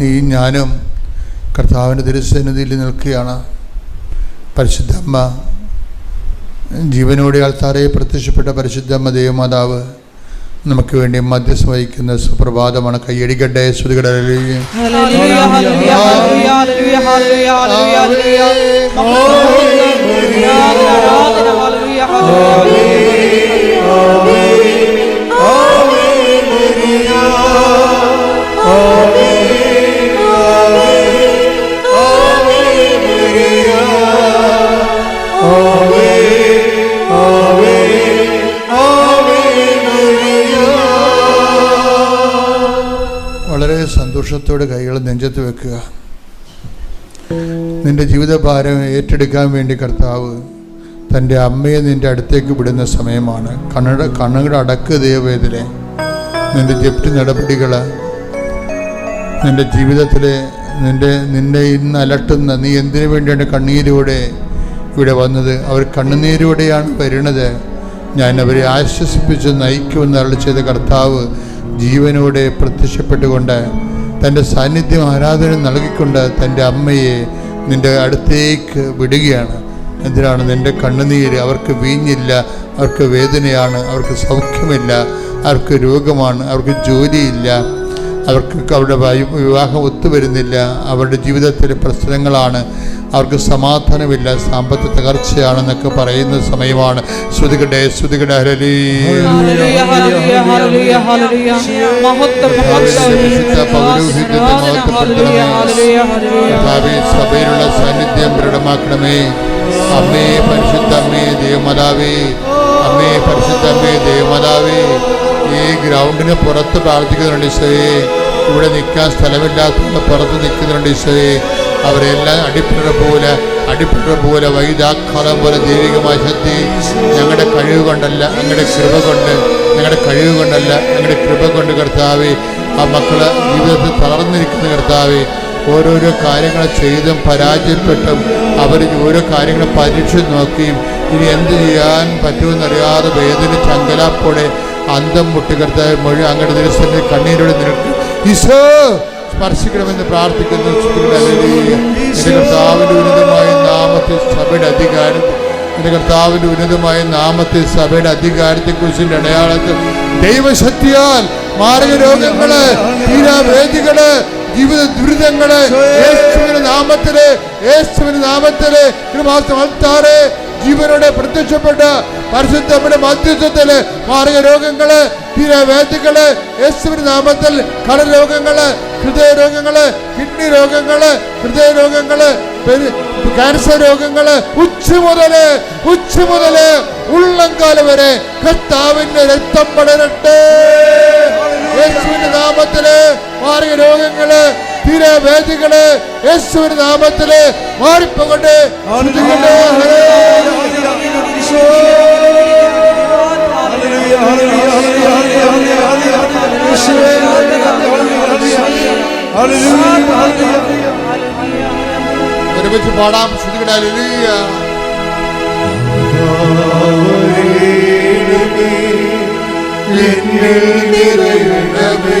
നീ ഞാനും കർത്താവിന്റെ തിരുസന്നിധിയിൽ നിൽക്കുകയാണ്. പരിശുദ്ധമ്മ ജീവനോടെ ആൾത്താറെ പ്രത്യക്ഷപ്പെട്ട പരിശുദ്ധമ്മ ദേവമാതാവ് നമുക്ക് വേണ്ടി മധ്യസ്ഥ വഹിക്കുന്ന സുപ്രഭാതമാണ്. കയ്യടിക്കട്ടെ ശ്രുതികടലിയും ഹല്ലേലൂയ. സന്തോഷത്തോടെ കൈകൾ നെഞ്ചത്ത് വെക്കുക. നിന്റെ ജീവിതഭാരം ഏറ്റെടുക്കാൻ വേണ്ടി കർത്താവ് തന്റെ അമ്മയെ നിന്റെ അടുത്തേക്ക് വിടുന്ന സമയമാണ്. കണ്ണട കണ്ണുകളുടെ അടക്ക് ദൈവവേദനെ നിന്റെ ജപ്തി നടപടികൾ നിന്റെ ജീവിതത്തിലെ നിന്റെ നിന്നെ ഇന്ന് അലട്ടുന്ന നീ എന്തിനു വേണ്ടിയാണ് കണ്ണീരോടെ ഇവിടെ വന്നത്? അവർ കണ്ണുനീരോടെയാണ് വരുന്നത് ഞാൻ അവരെ ആശ്വസിപ്പിച്ച് നയിക്കുമെന്ന് അരളി ചെയ്ത കർത്താവ് ജീവനോടെ പ്രത്യക്ഷപ്പെട്ടുകൊണ്ട് തന്റെ സാന്നിധ്യം ആരാധന നൽകിക്കൊണ്ട് തന്റെ അമ്മയെ നിന്റെ അടുത്തേക്ക് വിടുകയാണ്. എന്തിനാണ് നിന്റെ കണ്ണുനീര് അവർക്ക് വീഞ്ഞില്ല അവർക്ക് വേദനയാണ് അവർക്ക് സൗഖ്യമില്ല അവർക്ക് രോഗമാണ് അവർക്ക് ജോലിയില്ല. അവർക്ക് അവരുടെ വിവാഹം ഒത്തുവരുന്നില്ല. അവരുടെ ജീവിതത്തിലെ പ്രശ്നങ്ങളാണ്. അവർക്ക് സമാധാനമില്ല. സാമ്പത്തിക തകർച്ചയാണെന്നൊക്കെ പറയുന്ന സമയമാണ്. ശ്രുതികടെ ശ്രുതികടെ ഹരലി. സഭയിലുള്ള സാന്നിധ്യം ദൃഢമാക്കണമേ. അമ്മേ പരിശുദ്ധ അമ്മേ ദേവമലാവേ അമ്മേ പരിശുദ്ധ അമ്മേ ദേവമാതാവേ. ഈ ഗ്രൗണ്ടിന് പുറത്ത് പ്രാർത്ഥിക്കുന്നുണ്ട് ഈശോയെ. ഇവിടെ നിൽക്കാൻ സ്ഥലമില്ലാത്തതുകൊണ്ട് പുറത്ത് നിൽക്കുന്നുണ്ട് ഈശോയെ. അവരെല്ലാം അടിപ്പിട പോലെ അടിപ്പിട പോലെ വൈദാക്കാലം പോലെ ദൈവികമായ ശക്തി ഞങ്ങളുടെ കഴിവ് കൊണ്ടല്ല ഞങ്ങളുടെ കൃപ കൊണ്ട് ഞങ്ങളുടെ കഴിവ് കൊണ്ടല്ല ഞങ്ങളുടെ കൃപ കൊണ്ട് കർത്താവേ ആ മക്കൾ ജീവിതത്തിൽ തളർന്നിരിക്കുന്ന കർത്താവേ ഓരോരോ കാര്യങ്ങൾ ചെയ്തും പരാജയപ്പെട്ടും അവർ ഓരോ കാര്യങ്ങൾ പരീക്ഷിച്ച് നോക്കിയും ഇനി എന്ത് ചെയ്യാൻ പറ്റുമെന്നറിയാതെ വേദന അങ്കലാപ്പോടെ അന്തം മുട്ടികർത്താവ് മൊഴി അങ്ങയുടെ ദിവസത്തിൽ കണ്ണീരോടെ നിനക്ക് ഈശോ സ്പർശിക്കണമെന്ന് പ്രാർത്ഥിക്കുന്നു. കർത്താവിന്റെ ഉന്നതമായ നാമത്തെ സഭയുടെ അധികാരം എന്റെ കർത്താവിന്റെ ഉന്നതമായ നാമത്തെ സഭയുടെ അധികാരത്തെക്കുറിച്ചിന്റെ അടയാളത്തിൽ ദൈവശക്തിയാൽ മാരക രോഗങ്ങൾ തീരാവേദികൾ ജീവിത ദുരിതങ്ങൾ നാമത്തിൽ നാമത്തിൽ. കൃപാസ്ഥാറെ ജീവനോടെ പ്രത്യക്ഷപ്പെട്ട നമ്മുടെ മധ്യത്വത്തിൽ മാറിയ രോഗങ്ങൾ തീരാവേദികൾ യേശുവിന്റെ നാമത്തിൽ കടരോഗങ്ങൾ ഹൃദയ രോഗങ്ങൾ കിഡ്നി രോഗങ്ങൾ ഹൃദയ രോഗങ്ങൾ ക്യാൻസർ രോഗങ്ങൾ ഉച്ച മുതൽ ഉച്ച മുതൽ ഉള്ളംകാല വരെ കർത്താവിന്റെ രക്തം പടരട്ടെ. യേശുവിന്റെ നാമത്തിൽ മാറിയ രോഗങ്ങൾ തീരവേദികൾ യേശുവിന്റെ നാമത്തിൽ മാറിപ്പോകട്ടെ. ഒരുമിച്ച് പാടാം ശ്രുതികട ഹല്ലേലൂയ. എന്നിൽ നിറയണമേ.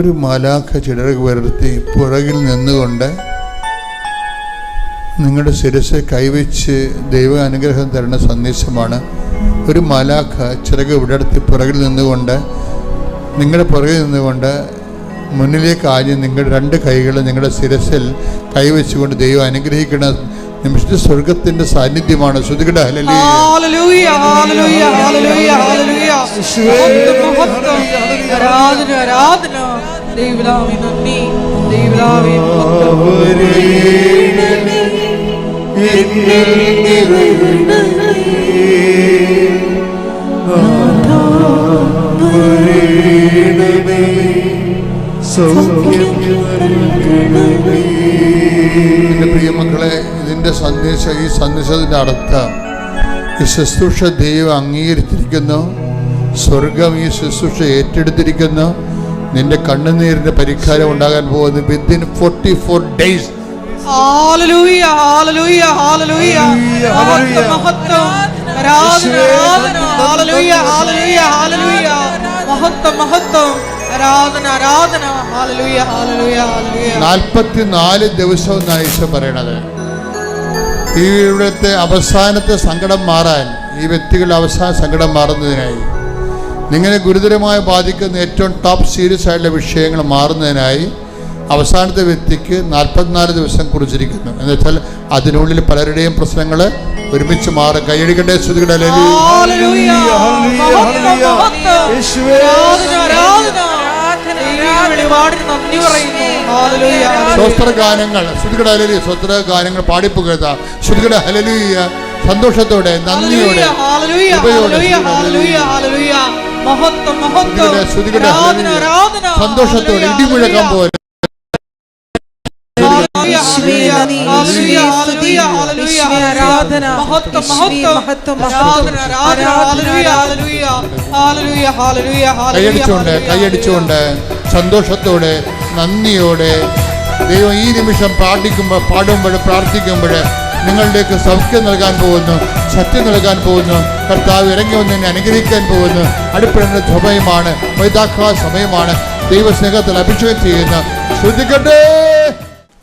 ഒരു മാലാഖ ചിടറുക വരുത്തി പുറകിൽ നിന്നുകൊണ്ട് നിങ്ങളുടെ ശിരസ് കൈവച്ച് ദൈവ അനുഗ്രഹം തരുന്ന സന്ദേശമാണ്. ഒരു മാലാഖ ചിറക് വിടർത്തി പുറകിൽ നിന്നുകൊണ്ട് നിങ്ങളുടെ പുറകിൽ നിന്നുകൊണ്ട് മുന്നിലേക്ക് ആദ്യം നിങ്ങളുടെ രണ്ട് കൈകൾ നിങ്ങളുടെ ശിരസിൽ കൈവച്ചുകൊണ്ട് ദൈവം അനുഗ്രഹിക്കുന്ന നിമിഷത്തെ സ്വർഗത്തിന്റെ സാന്നിധ്യമാണ്. ശ്രുതികട ആരാധന. പ്രിയമക്കളെ ഇതിന്റെ സന്ദേശം ഈ സന്ദേശത്തിന്റെ അർത്ഥം ഈ ശുശ്രൂഷ ദൈവം അംഗീകരിച്ചിരിക്കുന്നു. സ്വർഗം ഈ ശുശ്രൂഷ ഏറ്റെടുത്തിരിക്കുന്നു. നിന്റെ കണ്ണുനീരിന്റെ പരിഹാരം ഉണ്ടാകാൻ പോകുന്നു വിത്തിൻ ഫോർട്ടി ഫോർ ഡേയ്സ് നാൽപ്പത്തിനാല് ദിവസം എന്നാണ് ഈശോ പറയണത്. ഈ ഇവിടുത്തെ അവസാനത്തെ സങ്കടം മാറാൻ ഈ വ്യക്തികളുടെ അവസാന സങ്കടം മാറുന്നതിനായി. നിങ്ങളെ ഗുരുതരമായി ബാധിക്കുന്ന ഏറ്റവും ടോപ്പ് സീരിയസ് ആയിട്ടുള്ള വിഷയങ്ങൾ മാറുന്നതിനായി അവസാനത്തെ വ്യക്തിക്ക് നാൽപ്പത്തിനാല് ദിവസം കുറിച്ചിരിക്കുന്നു. എന്ന് വെച്ചാൽ അതിനുള്ളിൽ പലരുടെയും പ്രശ്നങ്ങൾ ഒരുമിച്ച് മാറും. കൈയടിക്കട്ടെ ശ്രുതികളുടെ ഹല്ലേലൂയ. ഹല്ലേലൂയ, മഹത്വം ഹല്ലേലൂയ. മഹത്വം ആരാധന ആരാധന. ദൈവീക നന്ദി പറയുന്നു. ഹല്ലേലൂയ. ഹല്ലേലൂയ. സ്വസ്ത്ര ഗാനങ്ങൾ. ശ്രുതികട ഹലലി സ്വസ്ത്ര ഗാനങ്ങൾ പാടിപ്പുകഴുത ശ്രുതികട ഹലലിയ സന്തോഷത്തോടെ നന്ദിയോടെ. സന്തോഷത്തോടെ ഇടിമുഴക്കം പോലെ ഹല്ലേലൂയ, ഹല്ലേലൂയ, ഹല്ലേലൂയ, സ്തുതി, ഹല്ലേലൂയ, ഹല്ലേലൂയ, യേശുവേ ആരാധന, മഹത്വം യേശുവേ മഹത്വം. മഹത്വം, ആരാധന ആരാധന. ഹല്ലേലൂയ, ഹല്ലേലൂയ, ഹല്ലേലൂയ, ഹല്ലേലൂയ, ഹല്ലേലൂയ, കൈയടിച്ചുകൊണ്ട് കൈയടിച്ചുകൊണ്ട് സന്തോഷത്തോടെ നന്ദിയോടെ ദൈവം ഈ നിമിഷം പ്രാർത്ഥിക്കുമ്പോൾ പാടുമ്പോൾ പ്രാർത്ഥിക്കുമ്പോൾ നിങ്ങളിലേക്ക് സൗഖ്യം നൽകാൻ പോകുന്നു ശക്തി നൽകാൻ പോകുന്നു കർത്താവ് ഇറങ്ങി വന്ന് എന്നെ അനുഗ്രഹിക്കാൻ പോകുന്നു. അടുപ്പിടുന്ന സമയമാണ് വൈതാക്കാ സമയമാണ്. ദൈവസ്നേഹത്തിൽ അഭിഷേകം ചെയ്യുന്ന. ശ്രദ്ധിക്കട്ടെ.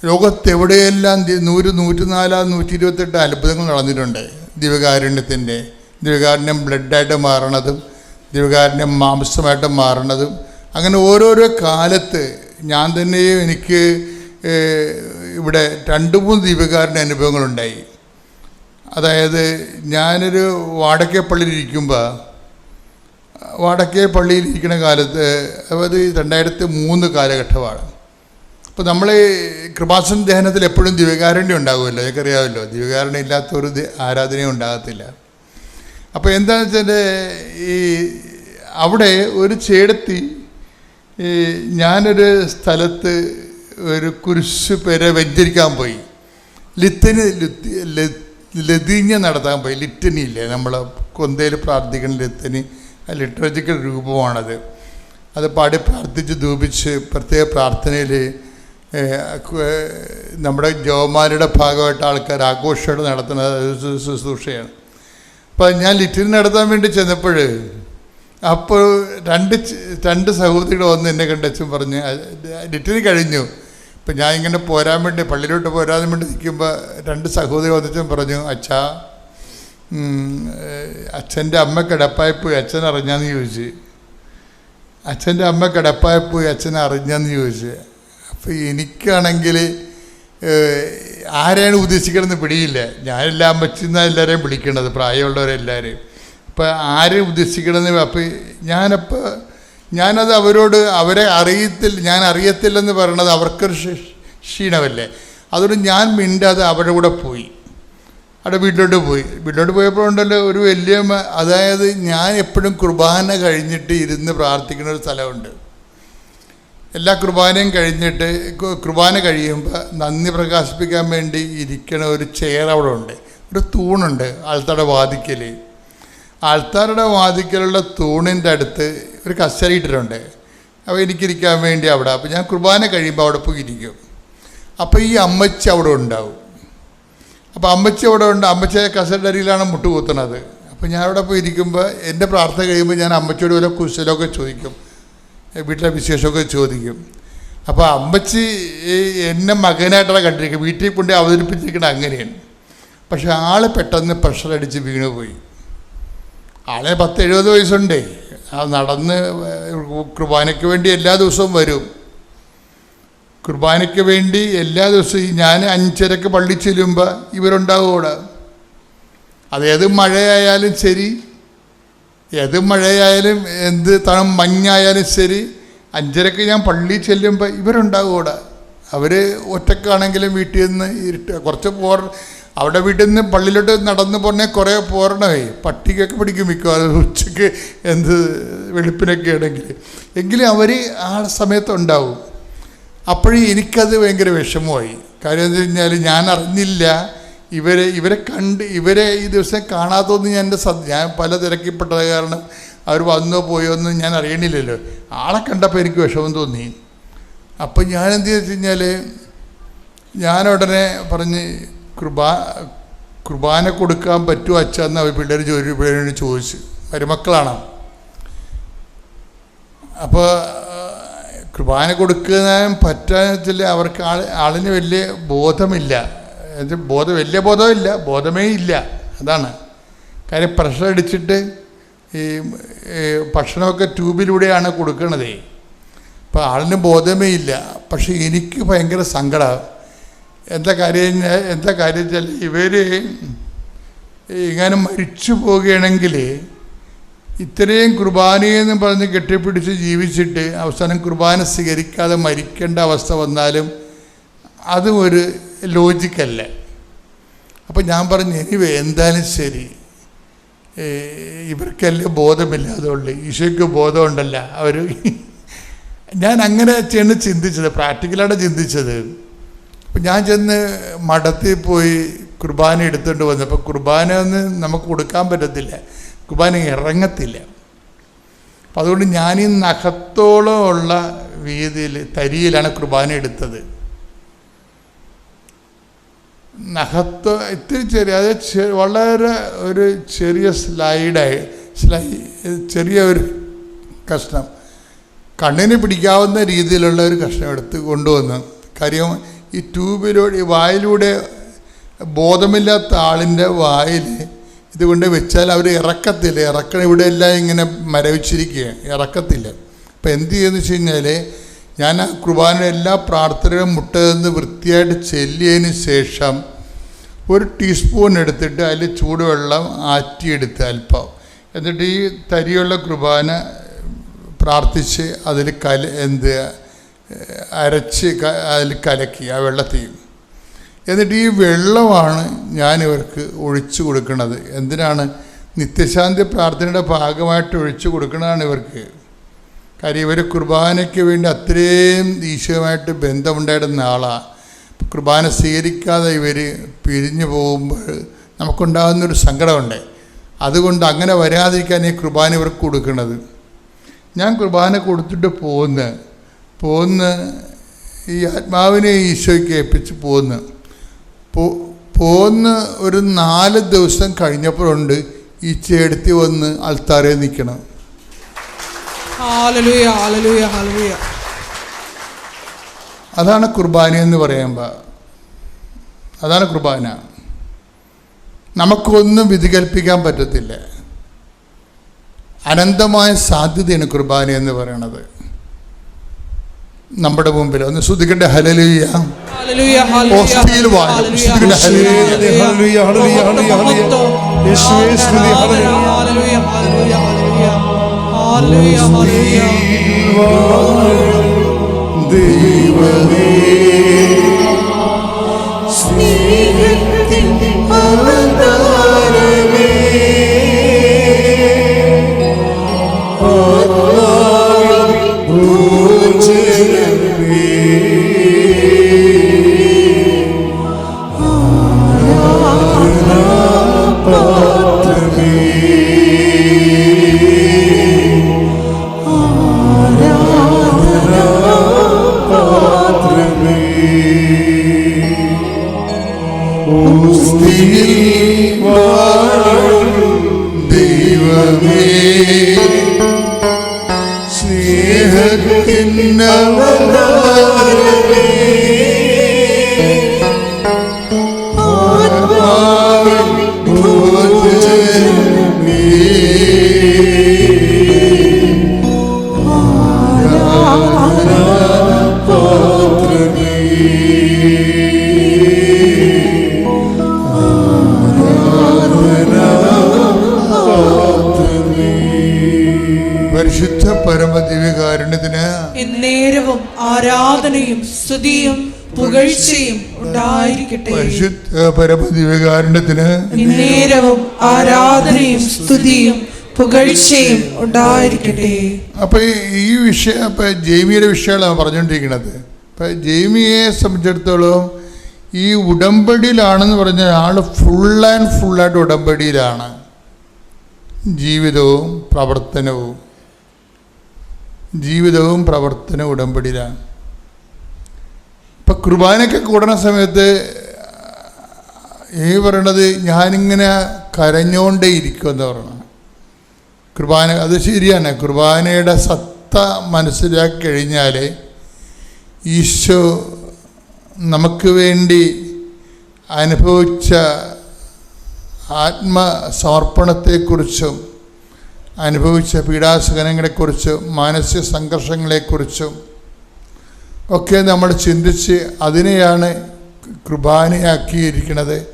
ലോകത്തെവിടെയെല്ലാം നൂറ് നൂറ്റിനാലാം നൂറ്റി ഇരുപത്തെട്ട് അത്ഭുതങ്ങൾ നടന്നിട്ടുണ്ട്. ദിവകാരുണ്യത്തിന്റെ ദിവകാരുണ്യം ബ്ലഡായിട്ട് മാറണതും ദിവകാരുണ്യം മാംസമായിട്ട് മാറണതും. അങ്ങനെ ഓരോരോ കാലത്ത് ഞാൻ തന്നെയും എനിക്ക് ഇവിടെ രണ്ട് മൂന്ന് ദീപകാരുണ്യ അനുഭവങ്ങളുണ്ടായി. അതായത് ഞാനൊരു വാടക്കേ പള്ളിയിൽ ഇരിക്കുമ്പോൾ വാടക്കേ പള്ളിയിൽ ഇരിക്കുന്ന കാലത്ത് അതായത് രണ്ടായിരത്തി മൂന്ന് കാലഘട്ടമാണ്. അപ്പോൾ നമ്മൾ കൃപാസൻ ദഹനത്തിൽ എപ്പോഴും ദിവ്യകാരുണ്യം ഉണ്ടാകുമല്ലോ എനിക്കറിയാമല്ലോ. ദിവ്യകാരുണ്യം ഇല്ലാത്ത ഒരു ആരാധനയും ഉണ്ടാകത്തില്ല. അപ്പോൾ എന്താണെന്ന് വെച്ചാൽ ഈ അവിടെ ഒരു ചേടത്തി ഞാനൊരു സ്ഥലത്ത് ഒരു കുരിശ് പേരെ വെഞ്ചരിക്കാൻ പോയി. ലിത്തന് ലിത്തി ലതീഞ്ഞ നടത്താൻ പോയി. ലിറ്റനി ഇല്ലേ നമ്മൾ കൊന്തയിൽ പ്രാർത്ഥിക്കുന്ന ലിത്തനി. ലിറ്ററജിക്കൽ രൂപമാണത്. അത് പാടി പ്രാർത്ഥിച്ച് ധൂപിച്ച് പ്രത്യേക പ്രാർത്ഥനയിൽ നമ്മുടെ ജോമാരുടെ ഭാഗമായിട്ട് ആൾക്കാർ ആഘോഷമായിട്ട് നടത്തുന്നത് ശുശ്രൂഷയാണ്. അപ്പോൾ ഞാൻ ലിറ്റിന് നടത്താൻ വേണ്ടി ചെന്നപ്പോൾ അപ്പോൾ രണ്ട് രണ്ട് സഹോദരികൾ വന്ന് എന്നെ കണ്ടച്ചും പറഞ്ഞ് ലിറ്റിന് കഴിഞ്ഞു. ഇപ്പം ഞാൻ ഇങ്ങനെ പോരാൻ വേണ്ടി പള്ളിയിലോട്ട് പോരാൻ വേണ്ടി നിൽക്കുമ്പോൾ രണ്ട് സഹോദരി വന്നിച്ചും പറഞ്ഞു അച്ഛാ അച്ഛന്റെ അമ്മ കിടപ്പായിപ്പോയി അച്ഛൻ അറിഞ്ഞാന്ന് ചോദിച്ചു. അച്ഛന്റെ അമ്മ കിടപ്പായിപ്പോയി അച്ഛൻ അറിഞ്ഞാന്ന് ചോദിച്ചു. അപ്പോൾ എനിക്കാണെങ്കിൽ ആരെയാണ് ഉദ്ദേശിക്കണമെന്ന് പിടിയില്ല. ഞാനെല്ലാം അമ്മച്ചിന്ന എല്ലാവരെയും വിളിക്കണത് പ്രായമുള്ളവരെല്ലാവരെയും അപ്പോൾ ആരെ ഉദ്ദേശിക്കണമെന്ന് അപ്പോൾ ഞാനപ്പോൾ ഞാനത് അവരോട് അവരെ അറിയത്തില്ല ഞാൻ അറിയത്തില്ലെന്ന് പറയണത് അവർക്കൊരു ക്ഷ- ക്ഷീണമല്ലേ? അതുകൊണ്ട് ഞാൻ മിണ്ടാതെ അവരുടെ കൂടെ പോയി. അവിടെ വീട്ടിലോട്ട് പോയി. വീട്ടിലോട്ട് പോയപ്പോൾ ഉണ്ടല്ലോ ഒരു വലിയ അതായത് ഞാൻ എപ്പോഴും കുർബാന കഴിഞ്ഞിട്ട് ഇരുന്ന് പ്രാർത്ഥിക്കുന്ന ഒരു സ്ഥലമുണ്ട്. എല്ലാ കുർബാനയും കഴിഞ്ഞിട്ട് കുർബാന കഴിയുമ്പോൾ നന്ദി പ്രകാശിപ്പിക്കാൻ വേണ്ടി ഇരിക്കണ ഒരു ചെയർ അവിടെ ഉണ്ട്. ഒരു തൂണുണ്ട് ആൾത്തടെ വാതിക്കൽ ആൾത്താരുടെ വാതിക്കലുള്ള തൂണിന്റെ അടുത്ത് ഒരു കസേര ഇട്ടിട്ടുണ്ട്. അപ്പോൾ എനിക്കിരിക്കാൻ വേണ്ടി അവിടെ. അപ്പോൾ ഞാൻ കുർബാന കഴിയുമ്പോൾ അവിടെ പോയി ഇരിക്കും. അപ്പോൾ ഈ അമ്മച്ചി അവിടെ ഉണ്ടാവും. അപ്പോൾ അമ്മച്ചി അവിടെ ഉണ്ട്. അമ്മച്ചിയെ കസേരയുടെ അരിയിലാണ് മുട്ടുകുത്തുന്നത് അപ്പോൾ ഞാൻ അവിടെ പോയി ഇരിക്കുമ്പോൾ എന്റെ പ്രാർത്ഥന കഴിയുമ്പോൾ ഞാൻ അമ്മച്ചിയോട് വല്ല കുശലമൊക്കെ ചോദിക്കും. വീട്ടിലെ വിശേഷമൊക്കെ ചോദിക്കും. അപ്പോൾ അമ്മച്ചി എന്നെ മകനായിട്ടാണ് കണ്ടിരിക്കുക വീട്ടിൽ കൊണ്ട് അവതരിപ്പിച്ചിരിക്കുന്നത് അങ്ങനെയാണ്. പക്ഷേ ആൾ പെട്ടെന്ന് പ്രഷർ അടിച്ച് വീണു പോയി ആളെ പത്ത് എഴുപത് വയസ്സുണ്ട്. ആ നടന്ന് കുർബാനയ്ക്ക് വേണ്ടി എല്ലാ ദിവസവും വരും. കുർബാനയ്ക്ക് വേണ്ടി എല്ലാ ദിവസവും ഞാൻ അഞ്ചരക്ക് പള്ളി ചെല്ലുമ്പോൾ ഇവരുണ്ടാവും അവിടെ. അത് ഏത് മഴയായാലും ശരി ഏത് മഴയായാലും എന്ത് തണം മഞ്ഞായാലും ശരി അഞ്ചരക്ക് ഞാൻ പള്ളി ചെല്ലുമ്പോൾ ഇവരുണ്ടാവും അവിടെ. അവർ ഒറ്റക്കാണെങ്കിലും വീട്ടിൽ നിന്ന് ഇരുട്ട് കുറച്ച് പോർ അവിടെ വീട്ടിൽ നിന്ന് പള്ളിയിലോട്ട് നടന്നു പോണേ കുറേ പോരണമേ പട്ടിക്കൊക്കെ പിടിക്കും മിക്കവാറും ഉച്ചയ്ക്ക് എന്ത് വെളുപ്പിനൊക്കെ ആണെങ്കിൽ. എങ്കിലും അവർ ആ സമയത്ത് ഉണ്ടാവും. അപ്പോഴേ എനിക്കത് ഭയങ്കര വിഷമമായി. കാര്യം എന്ന് കഴിഞ്ഞാൽ ഞാൻ അറിഞ്ഞില്ല. ഇവരെ ഇവരെ കണ്ട് ഇവരെ ഈ ദിവസം കാണാത്തതൊന്നും ഞാൻ എന്റെ സദ് ഞാൻ പല തിരക്കിപ്പെട്ടത് കാരണം അവർ വന്നോ പോയോ ഒന്നും ഞാൻ അറിയണില്ലല്ലോ. ആളെ കണ്ടപ്പോൾ എനിക്ക് വിഷമം തോന്നി. അപ്പം എന്ത് വെച്ച് കഴിഞ്ഞാൽ ഉടനെ പറഞ്ഞ് കുർബാ കുർബാന കൊടുക്കാൻ പറ്റുമോ അച്ഛന്ന് അവർ പിള്ളേർ ജോലി പിള്ളേരോട് ചോദിച്ചു. മരുമക്കളാണ്? അപ്പോൾ കുർബാന കൊടുക്കാൻ പറ്റാത്തില്ല അവർക്ക് ആൾ ആളിന് വലിയ ബോധമില്ല. ബോധം വലിയ ബോധമില്ല ബോധമേ ഇല്ല. അതാണ്. കാര്യം പ്രഷർ അടിച്ചിട്ട് ഈ ഭക്ഷണമൊക്കെ ട്യൂബിലൂടെയാണ് കൊടുക്കണതേ. അപ്പോൾ ആളിന് ബോധമേ ഇല്ല. പക്ഷെ എനിക്ക് ഭയങ്കര സങ്കടം. എന്താ കാര്യം? എന്താ കാര്യം വെച്ചാൽ ഇവർ ഇങ്ങനെ മരിച്ചു പോവുകയാണെങ്കിൽ ഇത്രയും കുർബാനയെന്ന് പറഞ്ഞ് കെട്ടിപ്പിടിച്ച് ജീവിച്ചിട്ട് അവസാനം കുർബാന സ്വീകരിക്കാതെ മരിക്കേണ്ട അവസ്ഥ വന്നാലും അതും ഒരു ലോജിക്കല്ല അപ്പം ഞാൻ പറഞ്ഞു എനിവേ എന്തായാലും ശരി. ഇവർക്കല്ലേ ബോധമില്ല അതുകൊണ്ട് ഈശോയ്ക്ക് ബോധമുണ്ടല്ല അവർ ഞാൻ അങ്ങനെ ചെന്ന് ചിന്തിച്ചത് പ്രാക്ടിക്കലായിട്ട് ചിന്തിച്ചത്. അപ്പം ഞാൻ ചെന്ന് മഠത്തിൽ പോയി കുർബാന എടുത്തുകൊണ്ട് വന്നു അപ്പോൾ കുർബാന ഒന്ന് നമുക്ക് കൊടുക്കാൻ പറ്റത്തില്ല. കുർബാന ഇറങ്ങത്തില്ല. അപ്പം അതുകൊണ്ട് ഞാൻ ഈ നഖത്തോളം ഉള്ള വീതിയിൽ തരിയിലാണ് കുർബാന എടുത്തത്. നഖത്ത് ഇത്തിരി ചെറിയ അത് വളരെ ഒരു ചെറിയ സ്ലൈഡായി സ്ലൈ ചെറിയ ഒരു കഷ്ണം. കണ്ണിന് പിടിക്കാവുന്ന രീതിയിലുള്ള ഒരു കഷ്ണം എടുത്ത് കൊണ്ടുവന്ന് കാര്യം ഈ ട്യൂബിലൂടെ വായിലൂടെ ബോധമില്ലാത്ത ആളിന്റെ വായിൽ ഇതുകൊണ്ട് വെച്ചാൽ അവർ ഇറക്കത്തില്ല. ഇറക്കണം ഇവിടെ എല്ലാം ഇങ്ങനെ മരവിച്ചിരിക്കുകയാണ്. ഇറക്കത്തില്ല. അപ്പം എന്ത് ചെയ്യുന്ന വെച്ച് കഴിഞ്ഞാൽ ഞാൻ ആ കുർബാന എല്ലാ പ്രാർത്ഥനകളും മുട്ടതെന്ന് വൃത്തിയായിട്ട് ചെല്ലിയതിന് ശേഷം ഒരു ടീസ്പൂൺ എടുത്തിട്ട് അതിൽ ചൂടുവെള്ളം ആറ്റിയെടുത്ത് അല്പം. എന്നിട്ട് ഈ തരിയുള്ള കുർബാന പ്രാർത്ഥിച്ച് അതിൽ കല എന്ത് അരച്ച് അതിൽ കലക്കി ആ വെള്ളത്തിൽ. എന്നിട്ട് ഈ വെള്ളമാണ് ഞാൻ ഇവർക്ക് ഒഴിച്ചു കൊടുക്കുന്നത്. എന്തിനാണ്? നിത്യശാന്തി പ്രാർത്ഥനയുടെ ഭാഗമായിട്ട് ഒഴിച്ചു കൊടുക്കുന്നതാണ് ഇവർക്ക്. കാര്യം ഇവർ കുർബാനയ്ക്ക് വേണ്ടി അത്രയും ഈശോയുമായിട്ട് ബന്ധമുണ്ടായിരുന്ന ആളാണ് കുർബാന സ്വീകരിക്കാതെ ഇവർ പിരിഞ്ഞു പോകുമ്പോൾ നമുക്കുണ്ടാകുന്നൊരു സങ്കടമുണ്ട്. അതുകൊണ്ട് അങ്ങനെ വരാതിരിക്കാൻ ഈ കുർബാന ഇവർക്ക് കൊടുക്കുന്നത്. ഞാൻ കുർബാന കൊടുത്തിട്ട് പോന്ന് പോന്ന് ഈ ആത്മാവിനെ ഈശോയ്ക്ക് ഏൽപ്പിച്ച് പോന്ന്. പോന്ന് ഒരു നാല് ദിവസം കഴിഞ്ഞപ്പോഴുണ്ട് ഈ ചേടത്തി വന്ന് അൾത്താറെ നിൽക്കണം. അതാണ് കുർബാന എന്ന് പറയുമ്പോൾ അതാണ് കുർബാന. നമുക്കൊന്നും വിധി കൽപ്പിക്കാൻ പറ്റത്തില്ല. അനന്തമായ സാധ്യതയാണ് കുർബാന എന്ന് പറയണത്. നമ്മുടെ മുമ്പിൽ ഒന്ന് ശ്രദ്ധിക്കേണ്ട? ഹലലൂയ ഹല്ലേലൂയ ഹല്ലേലൂയ ഓസ്തിയിൽ പരിശുദ്ധ പരമദിവ്യകാരുണ്യത്തിന് എന്നേരവും ആരാധനയും സ്തുതിയും പുകഴ്ചയും ഉണ്ടായിരിക്കട്ടെ. പരിശുദ്ധ പരമദിവ്യകാരുണ്യത്തിന് എന്നേരവും ആരാധനയും സ്തുതിയും പുകഴ്ചയും ഉണ്ടായിരിക്കട്ടെ. അപ്പോൾ ഈ വിഷയം അപ്പൊ ജെയ്മിയുടെ വിഷയമാണ് പറഞ്ഞുകൊണ്ടിരിക്കുന്നത്. അപ്പൊ ജൈമിയെ സംബന്ധിച്ചിടത്തോളം ഈ ഉടമ്പടിയിലാണെന്ന് പറഞ്ഞാൽ ആൾ ഫുൾ ആൻഡ് ഫുള്ളായിട്ട് ഉടമ്പടിയിലാണ്. ജീവിതവും പ്രവർത്തനവും. ജീവിതവും പ്രവർത്തനവും ഉടമ്പടിയിലാണ്. ഇപ്പം കുർബാനയ്ക്ക് കൂടുന്ന സമയത്ത് ഈ പറയണത് ഞാനിങ്ങനെ കരഞ്ഞോണ്ടേ ഇരിക്കുമെന്ന് പറയണം. കുർബാന അത് ശരിയാണ്. കുർബാനയുടെ സത്ത മനസ്സിലാക്കി കഴിഞ്ഞാൽ ഈശോ നമുക്ക് വേണ്ടി അനുഭവിച്ച ആത്മസമർപ്പണത്തെക്കുറിച്ചും അനുഭവിച്ച പീഡാസഹനങ്ങളെക്കുറിച്ച് മാനസിക സംഘർഷങ്ങളെക്കുറിച്ചും ഒക്കെ നമ്മൾ ചിന്തിച്ച് അതിനെയാണ് കൃപാനയാക്കിയിരിക്കുന്നത്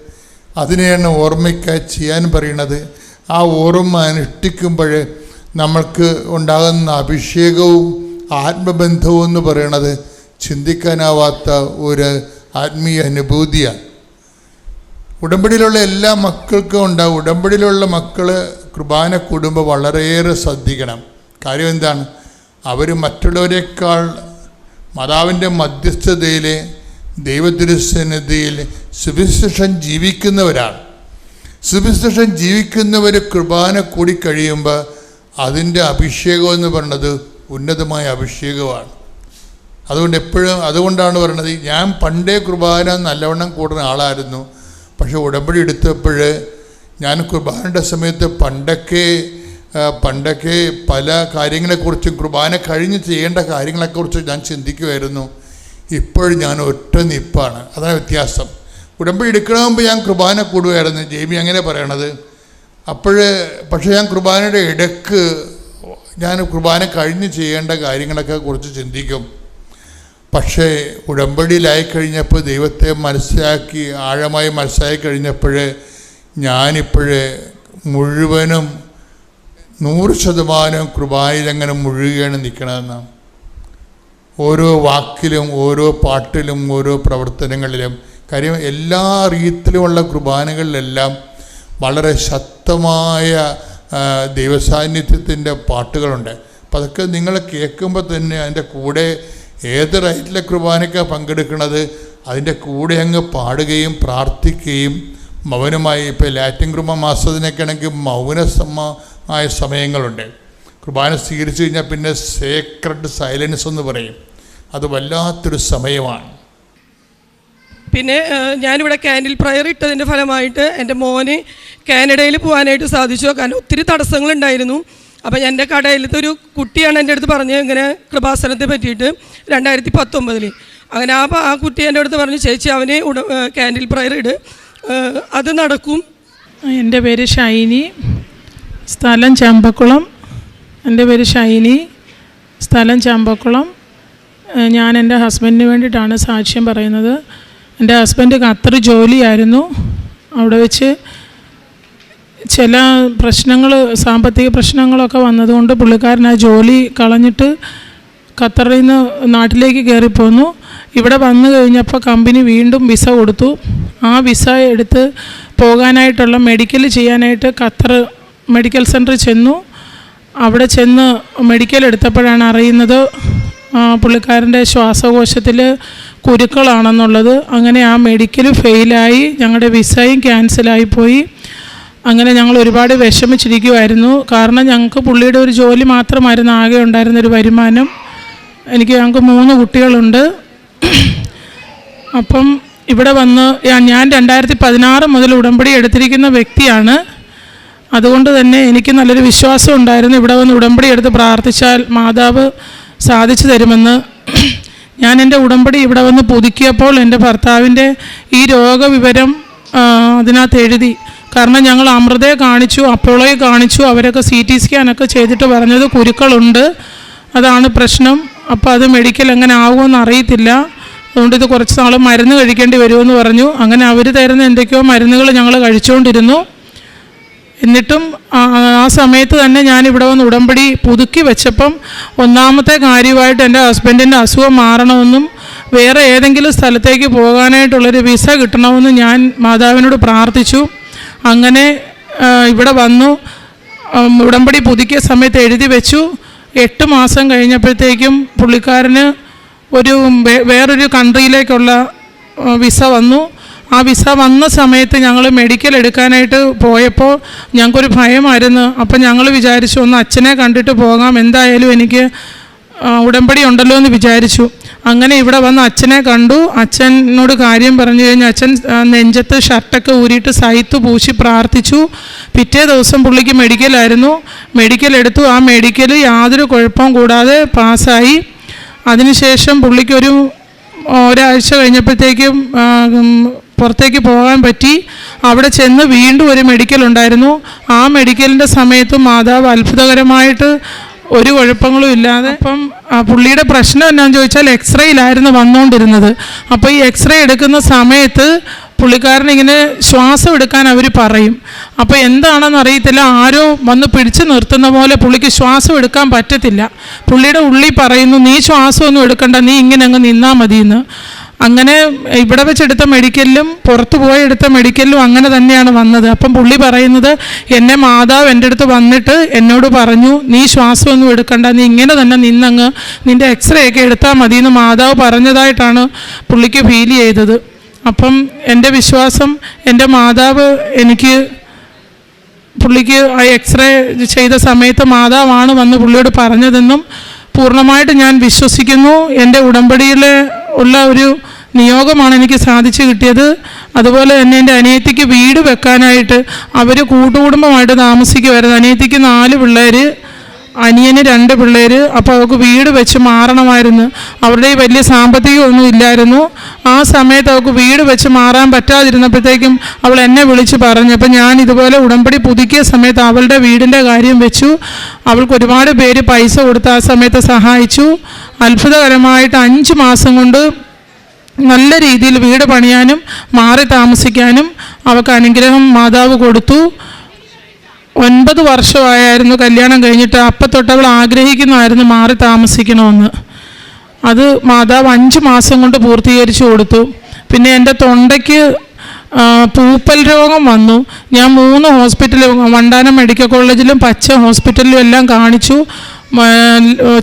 അതിനെയാണ് ഓർമ്മയ്ക്കായി ചെയ്യാൻ പറയുന്നത്. ആ ഓർമ്മ അനുഷ്ഠിക്കുമ്പോൾ നമ്മൾക്ക് ഉണ്ടാകുന്ന അഭിഷേകവും ആത്മബന്ധവും എന്ന് പറയുന്നത് ചിന്തിക്കാനാവാത്ത ഒരു ആത്മീയ അനുഭൂതിയാണ്. ഉടമ്പടിയിലുള്ള എല്ലാ മക്കൾക്കും ഉണ്ടാവും. ഉടമ്പടിയിലുള്ള മക്കൾ കുർബാന കൂടുമ്പോൾ വളരെയേറെ ശ്രദ്ധിക്കണം. കാര്യം എന്താണ്? അവർ മറ്റുള്ളവരെക്കാൾ മാതാവിന്റെ മധ്യസ്ഥതയിൽ ദൈവത്തിരുസന്നിധിയിൽ സുവിശേഷം ജീവിക്കുന്നവരാണ്. സുവിശേഷം ജീവിക്കുന്നവർ കുർബാന കൂടി കഴിയുമ്പോൾ അതിന്റെ അഭിഷേകം എന്ന് പറയുന്നത് ഉന്നതമായ അഭിഷേകമാണ്. അതുകൊണ്ട് എപ്പോഴും അതുകൊണ്ടാണ് പറയുന്നത് ഞാൻ പണ്ടേ കുർബാന നല്ലവണ്ണം കൂടുന്ന ആളായിരുന്നു പക്ഷെ ഉടമ്പടി എടുത്തപ്പോൾ ഞാൻ കുർബാനയുടെ സമയത്ത് പണ്ടൊക്കെ പണ്ടൊക്കെ പല കാര്യങ്ങളെക്കുറിച്ചും കുർബാന കഴിഞ്ഞ് ചെയ്യേണ്ട കാര്യങ്ങളെക്കുറിച്ച് ഞാൻ ചിന്തിക്കുമായിരുന്നു. ഇപ്പോഴും ഞാൻ ഒറ്റ നിപ്പാണ്. അതാണ് വ്യത്യാസം. ഉടമ്പടി എടുക്കണ ഞാൻ കുർബാന കൂടുമായിരുന്നു. ജെയ്മി അങ്ങനെ പറയണത്. അപ്പോൾ പക്ഷേ ഞാൻ കുർബാനയുടെ ഇടയ്ക്ക് ഞാൻ കുർബാന കഴിഞ്ഞ് ചെയ്യേണ്ട കാര്യങ്ങളൊക്കെ കുറിച്ച് ചിന്തിക്കും. പക്ഷേ ഉടമ്പടിയിലായി കഴിഞ്ഞപ്പോൾ ദൈവത്തെ മനസ്സിലാക്കി ആഴമായി മനസ്സിലാക്കി കഴിഞ്ഞപ്പോൾ ഞാനിപ്പോഴേ മുഴുവനും നൂറ് ശതമാനം കൃപായിലങ്ങനെ മുഴുകയാണ് നിൽക്കണമെന്ന് ഓരോ വാക്കിലും ഓരോ പാട്ടിലും ഓരോ പ്രവർത്തനങ്ങളിലും കാര്യം എല്ലാ റീത്തിലുമുള്ള കുർബാനകളിലെല്ലാം വളരെ ശക്തമായ ദൈവസാന്നിധ്യത്തിന്റെ പാട്ടുകളുണ്ട്. അപ്പം അതൊക്കെ നിങ്ങൾ കേൾക്കുമ്പോൾ തന്നെ അതിന്റെ കൂടെ ഏത് റൈറ്റിലെ കുർബാനയ്ക്കാണ് പങ്കെടുക്കുന്നത് അതിന്റെ കൂടെ അങ്ങ് പാടുകയും പ്രാർത്ഥിക്കുകയും മൗനമായി ഇപ്പോൾ ലാറ്റിൻ കുർബ മാസത്തിനൊക്കെ ആണെങ്കിൽ സമയങ്ങളുണ്ട്. കുർബാന സ്വീകരിച്ചു കഴിഞ്ഞാൽ പിന്നെ സേക്രഡ് സൈലൻസ് എന്ന് പറയും. അത് വല്ലാത്തൊരു സമയമാണ്. പിന്നെ ഞാനിവിടെ ക്യാൻഡിൽ പ്രയർ ഇട്ടതിന്റെ ഫലമായിട്ട് എന്റെ മോന് കാനഡയിൽ പോകാനായിട്ട് സാധിച്ചു. കാരണം ഒത്തിരി തടസ്സങ്ങളുണ്ടായിരുന്നു. അപ്പം എന്റെ കടയിലത്തെ ഒരു കുട്ടിയാണ് എന്റെ അടുത്ത് പറഞ്ഞത് ഇങ്ങനെ കൃപാസനത്തെ പറ്റിയിട്ട് രണ്ടായിരത്തി പത്തൊമ്പതിൽ അങ്ങനെ ആ ആ കുട്ടി എന്റെ അടുത്ത് പറഞ്ഞു ചേച്ചി അവന് ഉട ക്യാൻഡിൽ പ്രയർ ഇട്. അത് നടക്കും. എന്റെ പേര് ഷൈനി. സ്ഥലം ചമ്പക്കുളം. എന്റെ പേര് ഷൈനി. സ്ഥലം ചമ്പക്കുളം. ഞാൻ എന്റെ ഹസ്ബൻഡിന് വേണ്ടിയിട്ടാണ് സാക്ഷ്യം പറയുന്നത്. എന്റെ ഹസ്ബൻഡ് ഖത്തർ ജോലിയായിരുന്നു. അവിടെ വെച്ച് ചില പ്രശ്നങ്ങൾ സാമ്പത്തിക പ്രശ്നങ്ങളൊക്കെ വന്നതുകൊണ്ട് പുള്ളിക്കാരൻ ആ ജോലി കളഞ്ഞിട്ട് ഖത്തറിൽ നിന്ന് നാട്ടിലേക്ക് കയറിപ്പോന്നു. ഇവിടെ വന്നു കഴിഞ്ഞപ്പോൾ കമ്പനി വീണ്ടും വിസ കൊടുത്തു. ആ വിസ എടുത്ത് പോകാനായിട്ടുള്ള മെഡിക്കൽ ചെയ്യാനായിട്ട് ഖത്തർ മെഡിക്കൽ സെന്ററിൽ ചെന്നു. അവിടെ ചെന്ന് മെഡിക്കൽ എടുത്തപ്പോഴാണ് അറിയുന്നത് പുള്ളിക്കാരന്റെ ശ്വാസകോശത്തിൽ കുരുക്കളാണെന്നുള്ളത്. അങ്ങനെ ആ മെഡിക്കൽ ഫെയിലായി ഞങ്ങളുടെ വിസയും ക്യാൻസലായി പോയി. അങ്ങനെ ഞങ്ങൾ ഒരുപാട് വിഷമിച്ചിരിക്കുമായിരുന്നു കാരണം ഞങ്ങൾക്ക് പുള്ളിയുടെ ഒരു ജോലി മാത്രമായിരുന്നു ആകെ ഉണ്ടായിരുന്നൊരു വരുമാനം. എനിക്ക് ഞങ്ങൾക്ക് മൂന്ന് കുട്ടികളുണ്ട്. അപ്പം ഇവിടെ വന്ന് ഞാൻ- രണ്ടായിരത്തി പതിനാറ് മുതൽ ഉടമ്പടി എടുത്തിരിക്കുന്ന വ്യക്തിയാണ്. അതുകൊണ്ട് തന്നെ എനിക്ക് നല്ലൊരു വിശ്വാസം ഉണ്ടായിരുന്നു ഇവിടെ വന്ന് ഉടമ്പടി എടുത്ത് പ്രാർത്ഥിച്ചാൽ മാതാവ് സാധിച്ചു തരുമെന്ന്. ഞാൻ എന്റെ ഉടമ്പടി ഇവിടെ വന്ന് പുതുക്കിയപ്പോൾ എന്റെ ഭർത്താവിന്റെ ഈ രോഗവിവരം അതിനകത്ത് എഴുതി. കാരണം ഞങ്ങൾ അമൃതയെ കാണിച്ചു അപ്പോളോയെ കാണിച്ചു അവരൊക്കെ സി ടി സ്കാനൊക്കെ ചെയ്തിട്ട് പറഞ്ഞത് കുരുക്കളുണ്ട്. അതാണ് പ്രശ്നം. അപ്പോൾ അത് മെഡിക്കൽ എങ്ങനെ ആകുമെന്ന് അറിയത്തില്ല. അതുകൊണ്ട് ഇത് കുറച്ച് നാൾ മരുന്ന് കഴിക്കേണ്ടി വരുമെന്ന് പറഞ്ഞു. അങ്ങനെ അവർ തരുന്ന എന്തൊക്കെയോ മരുന്നുകൾ ഞങ്ങൾ കഴിച്ചുകൊണ്ടിരുന്നു എന്നിട്ടും ആ സമയത്ത് തന്നെ ഞാൻ ഇവിടെ വന്ന് ഉടമ്പടി പുതുക്കി വെച്ചപ്പം ഒന്നാമത്തെ കാര്യമായിട്ട് എന്റെ ഹസ്ബൻഡിന്റെ അസുഖം മാറണമെന്നും വേറെ ഏതെങ്കിലും സ്ഥലത്തേക്ക് പോകാനായിട്ടുള്ളൊരു വിസ കിട്ടണമെന്നും ഞാൻ മാതാവിനോട് പ്രാർത്ഥിച്ചു. അങ്ങനെ ഇവിടെ വന്നു. ഉടമ്പടി പുതുക്കിയ സമയത്ത് എഴുതി വെച്ചു. എട്ട് മാസം കഴിഞ്ഞപ്പോഴത്തേക്കും പുള്ളിക്കാരന് ഒരു വേറൊരു കൺട്രിയിലേക്കുള്ള വിസ വന്നു. ആ വിസ വന്ന സമയത്ത് ഞങ്ങൾ മെഡിക്കൽ എടുക്കാനായിട്ട് പോയപ്പോൾ ഞങ്ങൾക്കൊരു ഭയമായിരുന്നു. അപ്പം ഞങ്ങൾ വിചാരിച്ചു ഒന്ന് അച്ഛനെ കണ്ടിട്ട് പോകാം. എന്തായാലും എനിക്ക് ഉടമ്പടി ഉണ്ടല്ലോ എന്ന് വിചാരിച്ചു. അങ്ങനെ ഇവിടെ വന്ന് അച്ഛനെ കണ്ടു. അച്ഛനോട് കാര്യം പറഞ്ഞു കഴിഞ്ഞാൽ അച്ഛൻ നെഞ്ചത്ത് ഷർട്ടൊക്കെ ഊരിയിട്ട് സൈത്ത് പൂശി പ്രാർത്ഥിച്ചു. പിറ്റേ ദിവസം പുള്ളിക്ക് മെഡിക്കലായിരുന്നു മെഡിക്കൽ എടുത്തു. ആ മെഡിക്കൽ യാതൊരു കുഴപ്പവും കൂടാതെ പാസ്സായി. അതിനുശേഷം പുള്ളിക്കൊരു ഒരാഴ്ച കഴിഞ്ഞപ്പോഴത്തേക്കും പുറത്തേക്ക് പോകാൻ പറ്റി. അവിടെ ചെന്ന് വീണ്ടും ഒരു മെഡിക്കൽ ഉണ്ടായിരുന്നു. ആ മെഡിക്കലിന്റെ സമയത്ത് മാതാവ് അത്ഭുതകരമായിട്ട് ഒരു കുഴപ്പങ്ങളും ഇല്ലാതെ അപ്പം ആ പുള്ളിയുടെ പ്രശ്നം എന്നാന്ന് ചോദിച്ചാൽ എക്സ്റേയിലായിരുന്നു വന്നുകൊണ്ടിരുന്നത് അപ്പോൾ ഈ എക്സ്റേ എടുക്കുന്ന സമയത്ത് പുള്ളിക്കാരൻ ഇങ്ങനെ ശ്വാസം എടുക്കാൻ അവർ പറയും. അപ്പോൾ എന്താണെന്ന് അറിയത്തില്ല. ആരോ വന്ന് പിടിച്ചു നിർത്തുന്ന പോലെ പുള്ളിക്ക് ശ്വാസം എടുക്കാൻ പറ്റത്തില്ല. പുള്ളിയുടെ ഉള്ളിൽ പറയുന്നു നീ ശ്വാസമൊന്നും എടുക്കണ്ട. നീ ഇങ്ങനെ അങ്ങ് നിന്നാൽ മതിയെന്ന്. അങ്ങനെ ഇവിടെ വെച്ചെടുത്ത മെഡിക്കലിലും പുറത്തു പോയി എടുത്ത മെഡിക്കലിലും അങ്ങനെ തന്നെയാണ് വന്നത്. അപ്പം പുള്ളി പറയുന്നത് എന്നെ മാതാവ് എന്റെ അടുത്ത് വന്നിട്ട് എന്നോട് പറഞ്ഞു നീ ശ്വാസമൊന്നും എടുക്കണ്ട നീ ഇങ്ങനെ തന്നെ നിന്നങ്ങ് നിന്റെ എക്സ്റേ ഒക്കെ എടുത്താൽ മതി എന്ന് മാതാവ് പറഞ്ഞതായിട്ടാണ് പുള്ളിക്ക് ഫീൽ ചെയ്തത്. അപ്പം എന്റെ വിശ്വാസം എന്റെ മാതാവ് എനിക്ക് പുള്ളിക്ക് ആ എക്സ്റേ ചെയ്ത സമയത്ത് മാതാവാണ് വന്ന് പുള്ളിയോട് പറഞ്ഞതെന്നും പൂർണമായിട്ട് ഞാൻ വിശ്വസിക്കുന്നു. എന്റെ ഉടമ്പടിയിൽ ഉള്ള ഒരു നിയോഗമാണ് എനിക്ക് സാധിച്ചു കിട്ടിയത്. അതുപോലെ തന്നെ എന്റെ അനിയത്തിക്ക് വീട് വെക്കാനായിട്ട് അവർ കൂട്ടുകുടുംബമായിട്ട് താമസിക്കുമായിരുന്നു അനിയത്തിക്ക് നാല് പിള്ളേർ അനിയന് രണ്ട് പിള്ളേർ അപ്പോൾ അവർക്ക് വീട് വെച്ച് മാറണമായിരുന്നു. അവരുടെ വലിയ സാമ്പത്തികമൊന്നും ഇല്ലായിരുന്നു. ആ സമയത്ത് അവർക്ക് വീട് വെച്ച് മാറാൻ പറ്റാതിരുന്നപ്പോഴത്തേക്കും അവൾ എന്നെ വിളിച്ച് പറഞ്ഞു അപ്പം ഞാൻ ഇതുപോലെ ഉടമ്പടി പുതുക്കിയ സമയത്ത് അവളുടെ വീടിന്റെ കാര്യം വെച്ചു. അവൾക്ക് ഒരുപാട് പേര് പൈസ കൊടുത്ത് ആ സമയത്ത് സഹായിച്ചു. അത്ഭുതകരമായിട്ട് അഞ്ച് മാസം കൊണ്ട് നല്ല രീതിയിൽ വീട് പണിയാനും മാറി താമസിക്കാനും അവൾക്ക് അനുഗ്രഹം മാതാവ് കൊടുത്തു. ഒൻപത് വർഷമായിരുന്നു കല്യാണം കഴിഞ്ഞിട്ട് അപ്പം തൊട്ട് അവൾ ആഗ്രഹിക്കുന്നതായിരുന്നു മാറി താമസിക്കണമെന്ന്. അത് മാതാവ് അഞ്ച് മാസം കൊണ്ട് പൂർത്തീകരിച്ചു കൊടുത്തു. പിന്നെ എന്റെ തൊണ്ടയ്ക്ക് പൂപ്പൽ രോഗം വന്നു. ഞാൻ മൂന്ന് ഹോസ്പിറ്റലിൽ വണ്ടാനം മെഡിക്കൽ കോളേജിലും പച്ച ഹോസ്പിറ്റലിലും എല്ലാം കാണിച്ചു. മ,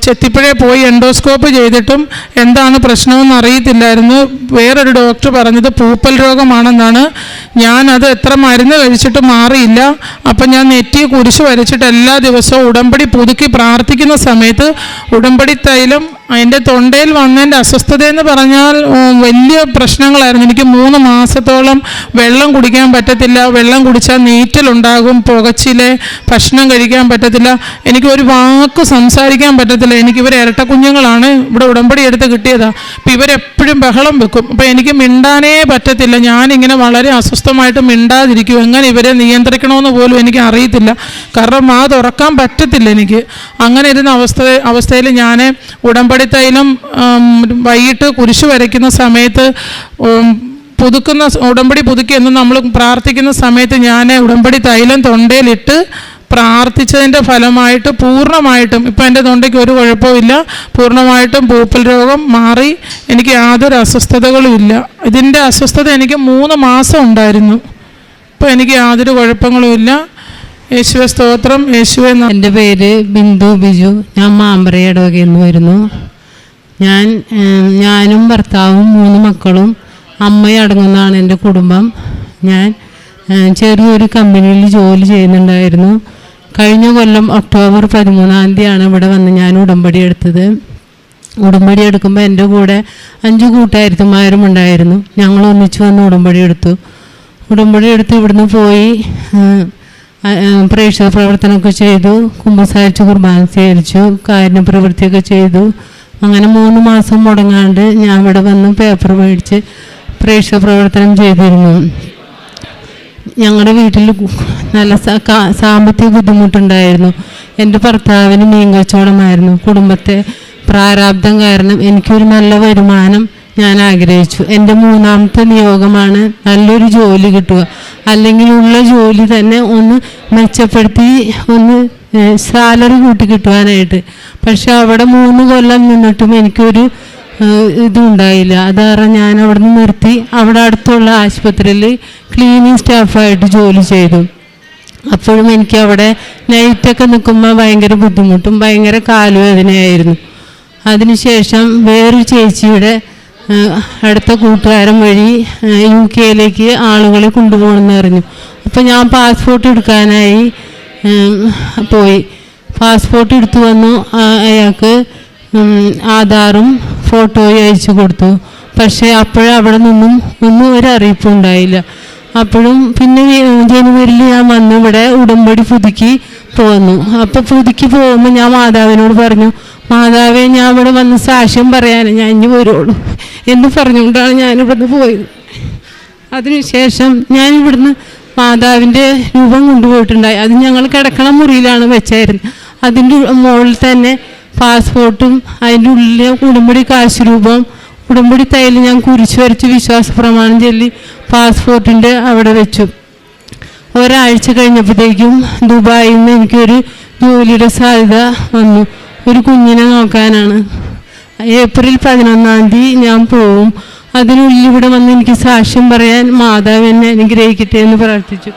ചെത്തിപ്പുഴയിൽ പോയി എൻഡോസ്കോപ്പ് ചെയ്തിട്ടും എന്താണ് പ്രശ്നമെന്ന് അറിയത്തില്ലായിരുന്നു. വേറൊരു ഡോക്ടർ പറഞ്ഞത് പൂപ്പൽ രോഗമാണെന്നാണ്. ഞാനത് എത്ര മരുന്ന് കഴിച്ചിട്ട് മാറിയില്ല. അപ്പം ഞാൻ നെറ്റി കുരിശ് വരച്ചിട്ട് എല്ലാ ദിവസവും ഉടമ്പടി പുതുക്കി പ്രാർത്ഥിക്കുന്ന സമയത്ത് ഉടമ്പടി തൈലം അതിന്റെ തൊണ്ടയിൽ വന്നതിന്റെ അസ്വസ്ഥത എന്ന് പറഞ്ഞാൽ വലിയ പ്രശ്നങ്ങളായിരുന്നു. എനിക്ക് മൂന്ന് മാസത്തോളം വെള്ളം കുടിക്കാൻ പറ്റത്തില്ല. വെള്ളം കുടിച്ചാൽ നീറ്റലുണ്ടാകും പുകച്ചിലെ ഭക്ഷണം കഴിക്കാൻ പറ്റത്തില്ല. എനിക്ക് ഒരു വാക്ക് സംസാരിക്കാൻ പറ്റത്തില്ല. എനിക്ക് ഇവർ ഇരട്ട കുഞ്ഞുങ്ങളാണ് ഇവിടെ ഉടമ്പടി എടുത്ത് കിട്ടിയതാണ് അപ്പം ഇവരെപ്പോഴും ബഹളം വെക്കും. അപ്പം എനിക്ക് മിണ്ടാനേ പറ്റത്തില്ല. ഞാനിങ്ങനെ വളരെ അസ്വസ്ഥമായിട്ട് മിണ്ടാതിരിക്കും. എങ്ങനെ ഇവരെ നിയന്ത്രിക്കണമെന്ന് പോലും എനിക്ക് അറിയത്തില്ല. കാരണം ആ തുറക്കാൻ പറ്റത്തില്ല എനിക്ക്. അങ്ങനെ ഇരുന്ന അവസ്ഥ അവസ്ഥയിൽ ഞാൻ ഉടമ്പടി തൈലം വൈകിട്ട് കുരിശ് വരയ്ക്കുന്ന സമയത്ത് പുതുക്കുന്ന ഉടമ്പടി പുതുക്കി എന്ന് നമ്മൾ പ്രാർത്ഥിക്കുന്ന സമയത്ത് ഞാൻ ഉടമ്പടി തൈലം തൊണ്ടയിലിട്ട് പ്രാർത്ഥിച്ചതിന്റെ ഫലമായിട്ട് പൂർണമായിട്ടും ഇപ്പം എന്റെ തൊണ്ടയ്ക്ക് ഒരു കുഴപ്പമില്ല പൂർണമായിട്ടും പൂപ്പൽ രോഗം മാറി എനിക്ക് യാതൊരു അസ്വസ്ഥതകളും ഇല്ല. ഇതിന്റെ അസ്വസ്ഥത എനിക്ക് മൂന്ന് മാസം ഉണ്ടായിരുന്നു. ഇപ്പം എനിക്ക് യാതൊരു കുഴപ്പങ്ങളും ഇല്ല. യേശുവെ സ്തോത്രം യേശുവെ എന്റെ പേര് ബിന്ദു ബിജു. ഞാൻ മാമ്പറയടവകയിൽ നിന്ന് വരുന്നു. ഞാൻ ഞാനും ഭർത്താവും മൂന്ന് മക്കളും അമ്മയും അടങ്ങുന്നതാണ് എന്റെ കുടുംബം. ഞാൻ ചെറിയൊരു കമ്പനിയിൽ ജോലി ചെയ്യുന്നുണ്ടായിരുന്നു. കഴിഞ്ഞ കൊല്ലം ഒക്ടോബർ പതിമൂന്നാം തീയതിയാണ് ഇവിടെ വന്ന് ഞാൻ ഉടമ്പടി എടുത്തത്. ഉടമ്പടി എടുക്കുമ്പോൾ എന്റെ കൂടെ അഞ്ച് കൂട്ടായിരുത്തന്മാരും ഉണ്ടായിരുന്നു. ഞങ്ങൾ ഒന്നിച്ച് വന്ന് ഉടമ്പടി എടുത്തു. ഉടമ്പടി എടുത്ത് ഇവിടുന്ന് പോയി പ്രേക്ഷക പ്രവർത്തനമൊക്കെ ചെയ്തു. കുമ്പസാരിച്ച് കുർബാന സ്വീകരിച്ചു കാരുണ്യ പ്രവൃത്തിയൊക്കെ ചെയ്തു. അങ്ങനെ മൂന്ന് മാസം മുടങ്ങാണ്ട് ഞാൻ ഇവിടെ വന്ന് പേപ്പർ മേടിച്ച് പ്രേക്ഷക പ്രവർത്തനം ചെയ്തിരുന്നു. ഞങ്ങളുടെ വീട്ടിൽ നല്ല സാമ്പത്തിക ബുദ്ധിമുട്ടുണ്ടായിരുന്നു. എന്റെ ഭർത്താവിന് മീൻ കച്ചവടമായിരുന്നു കുടുംബത്തെ പ്രാരാബ്ദം കാരണം എനിക്കൊരു നല്ല വരുമാനം ഞാൻ ആഗ്രഹിച്ചു. എന്റെ മൂന്നാമത്തെ നിയോഗമാണ് നല്ലൊരു ജോലി കിട്ടുക. അല്ലെങ്കിൽ ഉള്ള ജോലി തന്നെ ഒന്ന് മെച്ചപ്പെടുത്തി ഒന്ന് സാലറി കൂട്ടി കിട്ടുവാനായിട്ട്. പക്ഷെ അവിടെ മൂന്ന് കൊല്ലം നിന്നിട്ടും എനിക്കൊരു ഇതുണ്ടായില്ല. അത് കാരണം ഞാൻ അവിടെ നിന്ന് നിർത്തി അവിടെ അടുത്തുള്ള ആശുപത്രിയിൽ ക്ലീനിങ് സ്റ്റാഫായിട്ട് ജോലി ചെയ്തു. അപ്പോഴും എനിക്ക് അവിടെ നൈറ്റൊക്കെ നിൽക്കുമ്പോൾ ഭയങ്കര ബുദ്ധിമുട്ടും ഭയങ്കര കാലുവേദനയായിരുന്നു. അതിനുശേഷം വേറൊരു ചേച്ചിയുടെ അടുത്ത കൂട്ടുകാരൻ വഴി യു കെയിലേക്ക് ആളുകളെ കൊണ്ടുപോകണമെന്ന് അറിഞ്ഞു അപ്പോൾ ഞാൻ പാസ്പോർട്ട് എടുക്കാനായി പോയി. പാസ്പോർട്ട് എടുത്തു വന്നു അയാൾക്ക് ആധാറും ഫോട്ടോയും അയച്ചു കൊടുത്തു. പക്ഷേ അപ്പോഴവിടെ നിന്നും ഒന്നും ഒരു അറിയിപ്പും ഉണ്ടായില്ല. അപ്പോഴും പിന്നെ ജനുവരിയിൽ ഞാൻ വന്ന് ഇവിടെ ഉടമ്പടി പുതുക്കി പോന്നു. അപ്പോൾ പുതുക്കി പോകുമ്പോൾ ഞാൻ മാതാവിനോട് പറഞ്ഞു മാതാവേ ഞാൻ ഇവിടെ വന്ന് സാക്ഷ്യം പറയാൻ ഞാൻ ഇനി വരുള്ളൂ എന്ന് പറഞ്ഞുകൊണ്ടാണ് ഞാൻ ഇവിടുന്ന് പോയത്. അതിനുശേഷം ഞാൻ ഇവിടുന്ന് മാതാവിന്റെ രൂപം കൊണ്ടുപോയിട്ടുണ്ടായി. അത് ഞങ്ങൾ കിടക്കണ മുറിയിലാണ് വെച്ചായിരുന്നത്. അതിന്റെ മുകളിൽ തന്നെ പാസ്പോർട്ടും അതിന്റെ ഉള്ളിലെ ഉടമ്പടി കാശ് രൂപം ഉടമ്പടി തൈൽ ഞാൻ കുരിശ് വരച്ച് വിശ്വാസ പ്രമാണം ചൊല്ലി പാസ്പോർട്ടിന്റെ അവിടെ വെച്ചു. ഒരാഴ്ച കഴിഞ്ഞപ്പോഴത്തേക്കും ദുബായിൽ നിന്ന് എനിക്കൊരു ജോലിയുടെ സാധ്യത വന്നു. ഒരു കുഞ്ഞിനെ നോക്കാനാണ്. ഏപ്രിൽ പതിനൊന്നാം തീയതി ഞാൻ പോവും. അതിനുള്ളിൽ ഇവിടെ വന്ന് എനിക്ക് സാക്ഷ്യം പറയാൻ മാതാവ് എന്നെ അനുഗ്രഹിക്കട്ടെ എന്ന് പ്രാർത്ഥിച്ചു.